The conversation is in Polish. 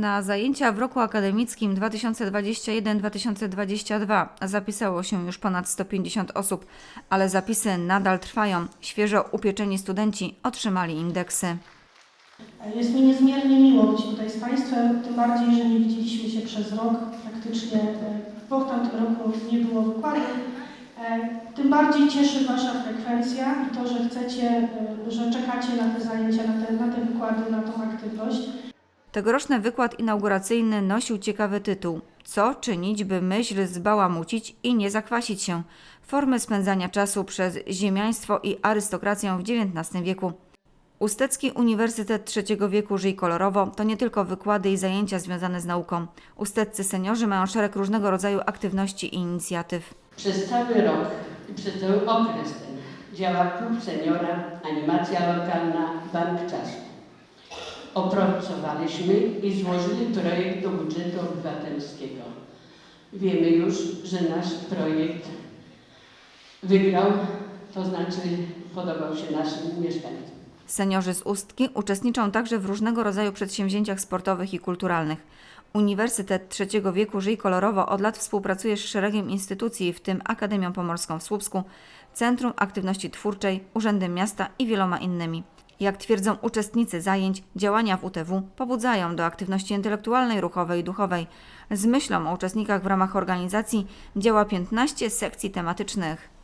Na zajęcia w roku akademickim 2021-2022 zapisało się już ponad 150 osób, ale zapisy nadal trwają. Świeżo upieczeni studenci otrzymali indeksy. Jest mi niezmiernie miło być tutaj z Państwem, tym bardziej, że nie widzieliśmy się przez rok. Praktycznie e, po tamtym roku nie było wykładów. E, Tym bardziej cieszy Wasza frekwencja i to, że chcecie, e, że czekacie na te zajęcia, na te, na te wykłady, na tą aktywność. Tegoroczny wykład inauguracyjny nosił ciekawy tytuł Co czynić, by myśl zbałamucić i nie zakwasić się? Formy spędzania czasu przez ziemiaństwo i arystokrację w XIX wieku. Ustecki Uniwersytet Trzeciego Wieku Żyj Kolorowo to nie tylko wykłady i zajęcia związane z nauką. Usteccy seniorzy mają szereg różnego rodzaju aktywności i inicjatyw. Przez cały rok i przez cały okres ten działa Klub Seniora, Animacja Lokalna, Bank Czasu. Opracowaliśmy i złożyli projekt do budżetu obywatelskiego. Wiemy już, że nasz projekt wygrał, to znaczy podobał się naszym mieszkańcom. Seniorzy z Ustki uczestniczą także w różnego rodzaju przedsięwzięciach sportowych i kulturalnych. Uniwersytet Trzeciego Wieku Żyj Kolorowo od lat współpracuje z szeregiem instytucji, w tym Akademią Pomorską w Słupsku, Centrum Aktywności Twórczej, Urzędem Miasta i wieloma innymi. Jak twierdzą uczestnicy zajęć, działania w UTW pobudzają do aktywności intelektualnej, ruchowej i duchowej. Z myślą o uczestnikach w ramach organizacji działa 15 sekcji tematycznych.